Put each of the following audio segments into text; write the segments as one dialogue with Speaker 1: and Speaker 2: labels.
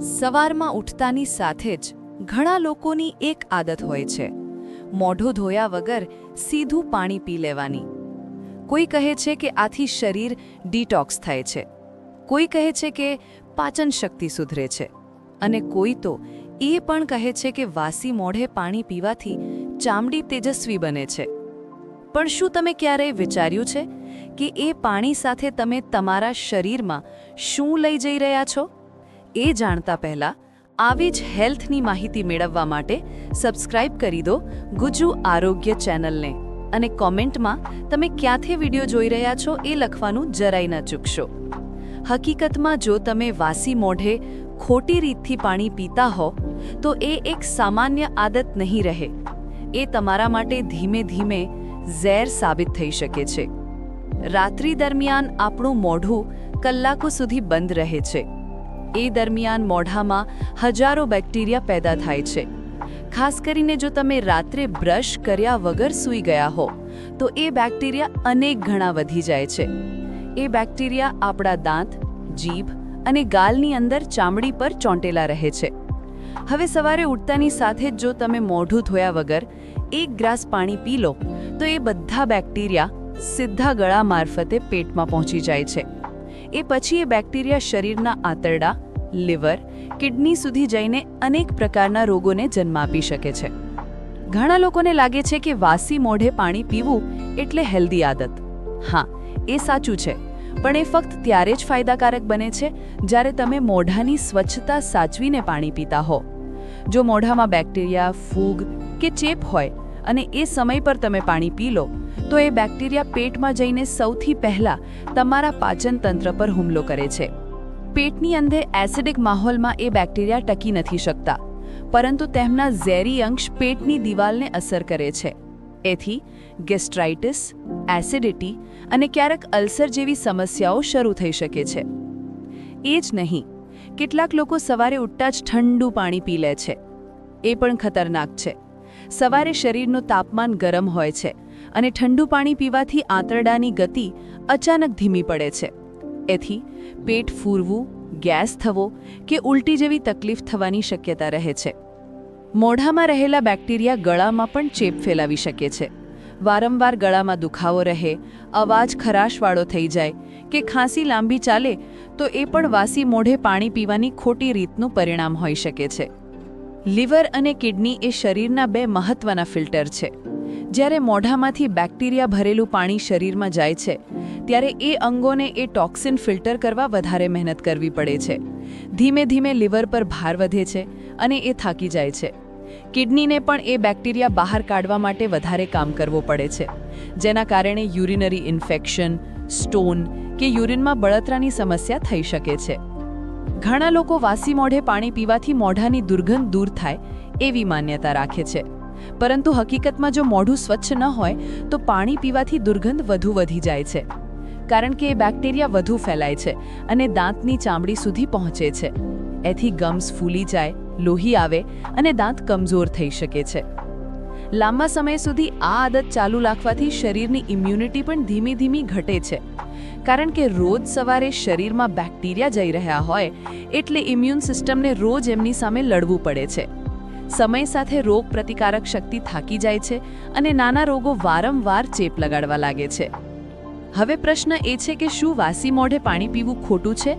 Speaker 1: સવારમાં ઉઠતાની સાથે જ ઘણા લોકોની એક આદત હોય છે. મોઢું ધોયા વગર સીધું પાણી પી લેવાની. કોઈ કહે છે કે આથી શરીર ડિટોક્સ થાય છે. કોઈ કહે છે કે પાચન શક્તિ સુધરે છે. અને કોઈ તો એ પણ કહે છે કે વાસી મોઢે પાણી પીવાથી ચામડી તેજસ્વી બને છે. પણ શું તમે ક્યારેય વિચાર્યું છે કે એ પાણી સાથે તમે તમારા શરીરમાં શું લઈ જઈ રહ્યા છો? એ જાણતા પહેલા આવી જ હેલ્થની માહિતી મેળવવા માટે સબસ્ક્રાઇબ કરી દો ગુજુ આરોગ્ય ચેનલને અને કોમેન્ટમાં તમે ક્યાંથી વીડિયો જોઈ રહ્યા છો એ લખવાનું જરાય ન ચૂકશો. હકીકતમાં જો તમે વાસી મોઢે ખોટી રીતથી પાણી પીતા હો, તો એ એક સામાન્ય આદત નહીં રહે. એ તમારા માટે ધીમે ધીમે ઝેર સાબિત થઈ શકે છે. રાત્રિ દરમિયાન આપણું મોઢું કલાકો સુધી બંધ રહે છે. એ દરમિયાન મોઢામાં હજારો બેક્ટેરિયા પેદા થાય છે. ખાસ કરીને જો તમે રાત્રે બ્રશ કર્યા વગર સૂઈ ગયા હો, તો એ બેક્ટેરિયા અનેક ગણા વધી જાય છે. એ બેક્ટેરિયા આપણા દાંત, જીભ અને ગાલની અંદર ચામડી પર ચોંટેલા રહે છે. હવે સવારે ઉઠતાની સાથે જ જો તમે મોઢું ધોયા વગર એક ગ્લાસ પાણી પી લો, તો એ બધા બેક્ટેરિયા સીધા ગળા મારફતે પેટમાં પહોંચી જાય છે. એ પછી એ બેક્ટેરિયા શરીરના આંતરડા લિવર, કિડની સુધી જઈને અનેક પ્રકારના રોગોને જન્મ આપી શકે છે. ઘણા લોકોને લાગે છે કે વાસી મોઢે પાણી પીવું એટલે હેલ્ધી આદત. હા, એ સાચું છે, પણ એ ફક્ત ત્યારે જ ફાયદાકારક બને છે જ્યારે તમે મોઢાની સ્વચ્છતા સાચવીને પાણી પીતા હો. જો મોઢામાં બેક્ટેરિયા, ફૂગ કે ચેપ હોય અને એ સમય પર તમે પાણી પી લો, તો એ બેક્ટેરિયા પેટમાં જઈને સૌથી પહેલા તમારા પાચન તંત્ર પર હુમલો કરે છે. પેટની અંદર એસિડિક માહોલમાં એ બેક્ટેરિયા ટકી નથી શકતા, પરંતુ તેમના ઝેરી અંશ પેટની દિવાલને અસર કરે છે. એથી ગેસ્ટ્રાઇટિસ, એસિડિટી અને ક્યારેક અલ્સર જેવી સમસ્યાઓ શરૂ થઈ શકે છે. એ જ નહીં, કેટલાક લોકો સવારે ઉઠતા જ ઠંડુ પાણી પી લે છે. એ પણ ખતરનાક છે. સવારે શરીરનું તાપમાન ગરમ હોય છે અને ઠંડુ પાણી પીવાથી આંતરડાની ગતિ અચાનક ધીમી પડે છે. એથી પેટ ફૂરવું, ગેસ થવો કે ઉલટી જેવી તકલીફ થવાની શક્યતા રહે છે. મોઢામાં રહેલા બેક્ટેરિયા ગળામાં પણ ચેપ ફેલાવી શકે છે. વારંવાર ગળામાં દુખાવો રહે, અવાજ ખરાશવાળો થઈ જાય કે ખાંસી લાંબી ચાલે તો એ પણ વાસી મોઢે પાણી પીવાની ખોટી રીતનું પરિણામ હોઈ શકે છે. લીવર અને કિડની એ શરીરના બે મહત્વના ફિલ્ટર છે. જ્યારે મોઢામાંથી બેક્ટેરિયા ભરેલું પાણી શરીરમાં જાય છે, ત્યારે એ અંગોને એ ટોક્સિન ફિલ્ટર કરવા વધારે મહેનત કરવી પડે છે. ધીમે ધીમે લીવર પર ભાર વધે છે અને એ થાકી જાય છે. કિડનીને પણ એ બેક્ટેરિયા બહાર કાઢવા માટે વધારે કામ કરવું પડે છે, જેના કારણે યુરિનરી ઇન્ફેક્શન, સ્ટોન કે યુરિનમાં બળતરાની સમસ્યા થઈ શકે છે. ઘણા લોકો વાસી મોઢે પાણી પીવાથી મોઢાની દુર્ગંધ દૂર થાય એવી માન્યતા રાખે છે. પરંતુ હકીકતમાં જો મોઢું સ્વચ્છ ન હોય, તો પાણી પીવાથી દુર્ગંધ વધુ વધી જાય છે. કારણ કે એ બેક્ટેરિયા વધુ ફેલાય છે અને દાંતની ચામડી સુધી પહોંચે છે. એથી ગમ્સ ફૂલી જાય, લોહી આવે અને દાંત કમજોર થઈ શકે છે. લાંબા સમય સુધી આ આદત ચાલુ રાખવાથી શરીરની ઇમ્યુનિટી પણ ધીમી ધીમી ઘટે છે. કારણ કે રોજ સવારે શરીરમાં બેક્ટેરિયા જઈ રહ્યા હોય, એટલે ઇમ્યુન સિસ્ટમને રોજ એમની સામે લડવું પડે છે. સમય સાથે રોગ પ્રતિકારક શક્તિ થાકી જાય છે અને નાના રોગો વારંવાર ચેપ લગાડવા લાગે છે. હવે પ્રશ્ન એ છે કે શું વાસી મોઢે પાણી પીવું ખોટું છે?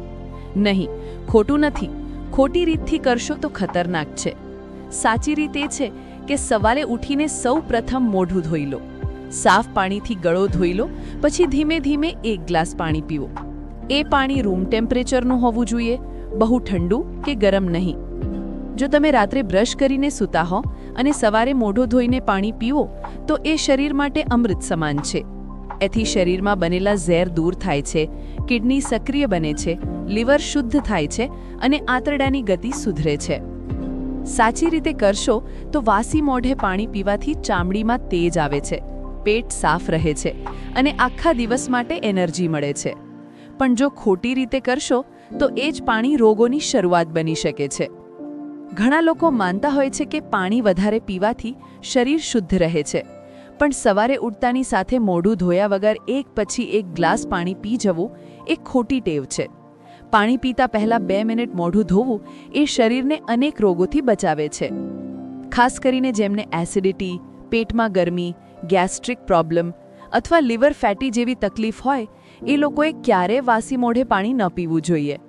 Speaker 1: નહીં, ખોટું નથી. ખોટી રીતથી કરશો તો ખતરનાક છે. સાચી રીત એ છે કે સવારે ઉઠીને સૌ પ્રથમ મોઢું ધોઈ લો. સાફ પાણીથી ગળો ધોઈ લો, પછી ધીમે ધીમે એક ગ્લાસ પાણી પીવો. એ પાણી રૂમ ટેમ્પરેચરનું હોવું જોઈએ, બહુ ઠંડુ કે ગરમ નહીં. જો તમે રાત્રે બ્રશ કરીને સૂતા હો અને સવારે મોઢો ધોઈને પાણી પીવો, તો એ શરીર માટે અમૃત સમાન છે. એથી શરીરમાં બનેલા ઝેર દૂર થાય છે, કિડની સક્રિય બને છે, લીવર શુદ્ધ થાય છે અને આંતરડાની ગતિ સુધરે છે. સાચી રીતે કરશો તો વાસી મોઢે પાણી પીવાથી ચામડીમાં તેજ આવે છે, પેટ સાફ રહે છે અને આખા દિવસ માટે એનર્જી મળે છે. પણ જો ખોટી રીતે કરશો, તો એ જ પાણી રોગોની શરૂઆત બની શકે છે. ઘણા લોકો માનતા હોય છે કે પાણી વધારે પીવાથી શરીર શુદ્ધ રહે છે. પણ સવારે ઉઠતાની સાથે મોઢું ધોયા વગર એક પછી એક ગ્લાસ પાણી પી જવું એ ખોટી ટેવ છે. પાણી પીતા પહેલાં બે મિનિટ મોઢું ધોવું એ શરીરને અનેક રોગોથી બચાવે છે. ખાસ કરીને જેમને એસિડિટી, પેટમાં ગરમી, ગેસ્ટ્રિક પ્રોબ્લેમ અથવા લિવર ફેટી જેવી તકલીફ હોય, એ લોકોએ ક્યારેય વાસી મોઢે પાણી ન પીવું જોઈએ.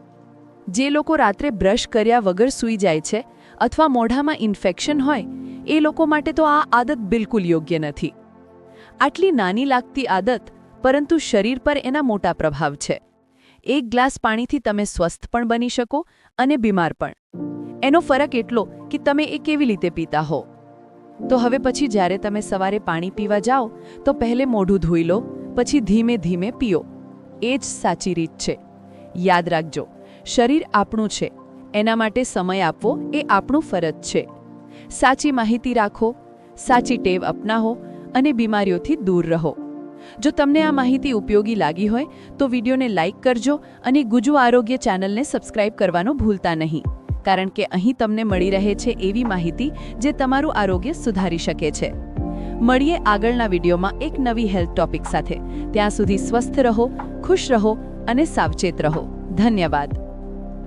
Speaker 1: જે લોકો રાત્રે બ્રશ કર્યા વગર સૂઈ જાય છે અથવા મોઢામાં ઇન્ફેક્શન હોય, એ લોકો માટે તો આ આદત બિલકુલ યોગ્ય નથી. આટલી નાની લાગતી આદત, પરંતુ શરીર પર એના મોટા પ્રભાવ છે. એક ગ્લાસ પાણીથી તમે સ્વસ્થ પણ બની શકો અને બીમાર પણ. એનો ફરક એટલો કે તમે એ કેવી રીતે પીતા હો. તો હવે પછી જ્યારે તમે સવારે પાણી પીવા જાઓ, તો પહેલે મોઢું ધોઈ લો, પછી ધીમે ધીમે પીઓ. એ જ સાચી રીત છે. યાદ રાખજો. શરીર આપણું છે. એના માટે સમય આપવો એ આપણું ફરજ છે. સાચી માહિતી રાખો, સાચી ટેવ અપનાવો અને બીમારીઓથી દૂર રહો. જો તમને આ માહિતી ઉપયોગી લાગી હોય, તો વિડીયોને લાઇક કરજો અને ગુજુ આરોગ્ય ચેનલને સબસ્ક્રાઇબ કરવાનું ભૂલતા નહીં. કારણ કે અહીં તમને મળી રહે છે એવી માહિતી જે તમારું આરોગ્ય સુધારી શકે છે. મળીએ આગળના વિડીયોમાં એક નવી હેલ્થ ટોપિક સાથે. ત્યાં સુધી સ્વસ્થ રહો, ખુશ રહો અને સાવચેત રહો. ધન્યવાદ.